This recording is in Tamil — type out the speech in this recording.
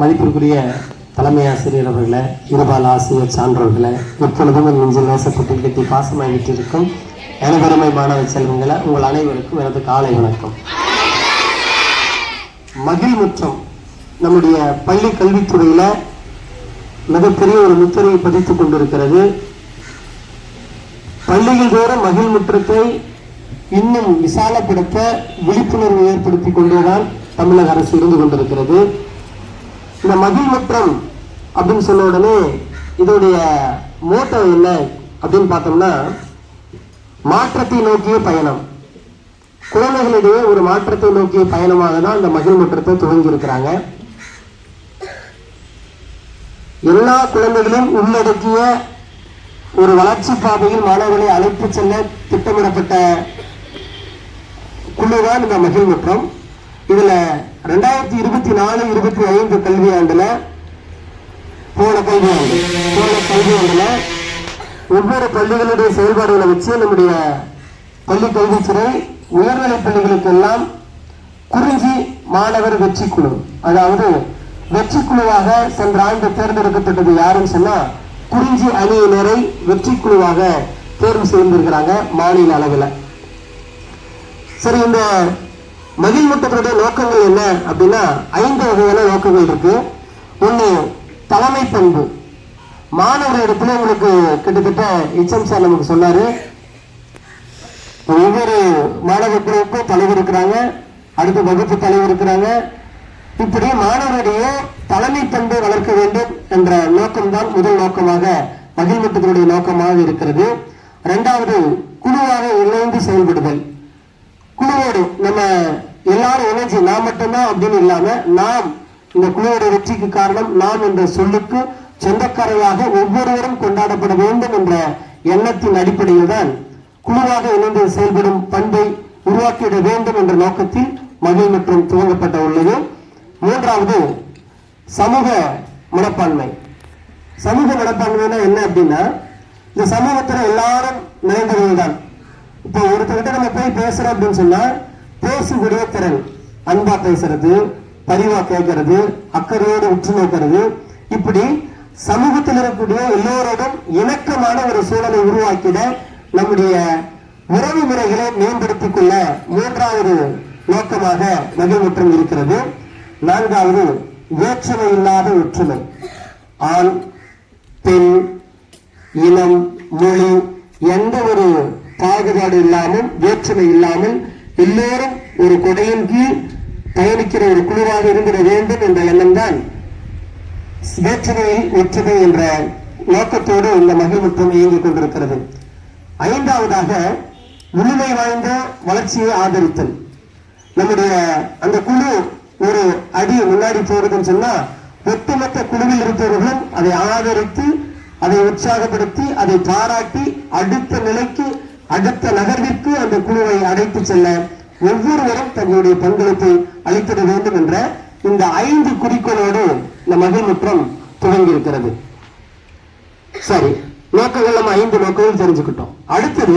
மதிப்பிற்குரிய தலைமை ஆசிரியர் அவர்களே இருபால் ஆசிரியர் சான்றோர்களே எப்பொழுதும் நெஞ்சில் நேசப்பட்டு கட்டி பாசமாகிட்டு இருக்கும் எனதருமை மாணவ செல்வங்களை உங்கள் அனைவருக்கும் எனது காலை வணக்கம். மகிழ்முற்றம் நம்முடைய பள்ளி கல்வித்துறையில மிகப்பெரிய ஒரு முத்திரையை பதித்துக் கொண்டிருக்கிறது. பள்ளிகள் தோறும் மகிழ்முற்றத்தை இன்னும் விசாலப்படுத்த விழிப்புணர்வு ஏற்படுத்தி கொண்டுதான் தமிழக அரசு இருந்து கொண்டிருக்கிறது. இந்த மகிழ்முற்றம் அப்படின்னு சொன்ன உடனே இதோடைய மோட்டோ என்ன அப்படின்னு பார்த்தோம்னா மாற்றத்தை நோக்கிய பயணம். குழந்தைகளிடையே ஒரு மாற்றத்தை நோக்கிய பயணமாக தான் இந்த மகிழ்முற்றத்தை துவங்கி இருக்கிறாங்க எல்லா குழந்தைகளையும் உள்ளடக்கிய ஒரு வளர்ச்சி பாதையில் மாணவர்களை அழைத்து செல்ல திட்டமிடப்பட்ட குழுதான் இந்த மகிழ்முற்றம் இதுல ரெண்டாயிரத்தி இருபத்தி நாலு இருபத்தி ஐந்து கல்வியாண்டுல போன கல்வியாண்டு போன கல்வியாண்டுல ஒவ்வொரு பள்ளிகளுடைய செயல்பாடுகளை வச்சு நம்முடைய பள்ளி கல்வித்துறை உயர்நிலை பள்ளிகளுக்கு எல்லாம் குறிஞ்சி மாணவர் வெற்றி குழு அதாவது வெற்றி குழுவாக சென்ற ஆண்டு தேர்ந்தெடுக்கப்பட்டது யாருன்னு சொன்னா குறிஞ்சி அணியினரை வெற்றி குழுவாக தேர்வு செய்திருக்கிறாங்க மாநில அளவில். சரி இந்த மகிழ் முட்டத்தினுடைய நோக்கங்கள் என்ன அப்படின்னா ஐந்து வகையான நோக்கங்கள் இருக்கு. ஒன்று தலைமை பண்பு. மாணவர்களிடத்துல உங்களுக்கு கிட்டத்தட்ட இச்சம் சார் நமக்கு சொன்னாரு. ஒவ்வொரு மாணவ குழுவுக்கும் தலைவர் இருக்கிறாங்க. அடுத்த வகுப்பு தலைவர் இருக்கிறாங்க. இப்படி மாணவருடைய தலைமை பண்பை வளர்க்க வேண்டும் என்ற நோக்கம்தான் முதல் நோக்கமாக மகிழ்மட்டத்தினுடைய நோக்கமாக இருக்கிறது. இரண்டாவது குழுவாக இணைந்து செயல்படுதல். குழுவோடு நம்ம எல்லாரும் இணைஞ்சு நான் மட்டும்தான் அப்படின்னு இல்லாம நாம் இந்த குழுவோட வெற்றிக்கு காரணம் நாம் என்ற சொல்லுக்கு சொந்தக்காரர்களாக ஒவ்வொருவரும் கொண்டாடப்பட வேண்டும் என்ற எண்ணத்தின் அடிப்படையில் தான் குழுவாக இணைந்து செயல்படும் பண்பை உருவாக்கிட வேண்டும் என்ற நோக்கத்தில் மகிழ் மற்றும் துவங்கப்பட்ட உள்ளது. மூன்றாவது சமூக மனப்பான்மை. சமூக மனப்பான்மைனா என்ன அப்படின்னா இந்த சமூகத்தில் எல்லாரும் நிறைந்தவர்கள் தான் இப்போ ஒருத்தர்கிட்ட நம்ம போய் பேசுறோம் அப்படின்னு சொன்னா பேசக்கூடிய திறன் அன்பா பேசுறது பரிவா கேட்கறது அக்கறையோடு உற்று நோக்கிறது இப்படி சமூகத்தில் இருக்கக்கூடிய எல்லோரோடும் இணக்கமான ஒரு சூழலை உருவாக்கிட நம்முடைய உறவு முறைகளை மேம்படுத்திக் கொள்ள மூன்றாவது நோக்கமாக நகைமுற்றம் இருக்கிறது. நான்காவது வேற்றுமை இல்லாத ஒற்றுமை. ஆண் பெண் இனம் மொழி எந்த ஒரு பாகுபாடு இல்லாமல் வேற்றுமை இல்லாமல் எல்லோரும் ஒரு கொடையின் கீழ் பயணிக்கிற ஒரு குழுவாக இருந்திட வேண்டும் என்ற எண்ணம் தான் வேற்றுமையில் ஒற்றுமை என்ற நோக்கத்தோடு இந்த மகிழ்வுத்தம் இயங்கிக் கொண்டிருக்கிறது. ஐந்தாவதாக முழுமை வாய்ந்த வளர்ச்சியை ஆதரித்தல். நம்முடைய அந்த குழு ஒரு அடி முன்னாடி போறதுன்னு சொன்னா ஒட்டுமொத்த குழுவில் இருப்பவர்களும் அதை ஆதரித்து அதை உற்சாகப்படுத்தி அதை பாராட்டி அடுத்த நிலைக்கு அடுத்த நகர்விற்கு அந்த குழுவை அழைத்து செல்ல ஒவ்வொருவரும் தங்களுடைய பங்களிப்பை அளித்திட வேண்டும் என்ற இந்த ஐந்து குறிக்கோளோடு இந்த மகிழ்முற்றம் துவங்கி இருக்கிறது சரி நோக்கங்கள் நம்ம ஐந்து நோக்கங்கள் தெரிஞ்சுக்கிட்டோம். அடுத்தது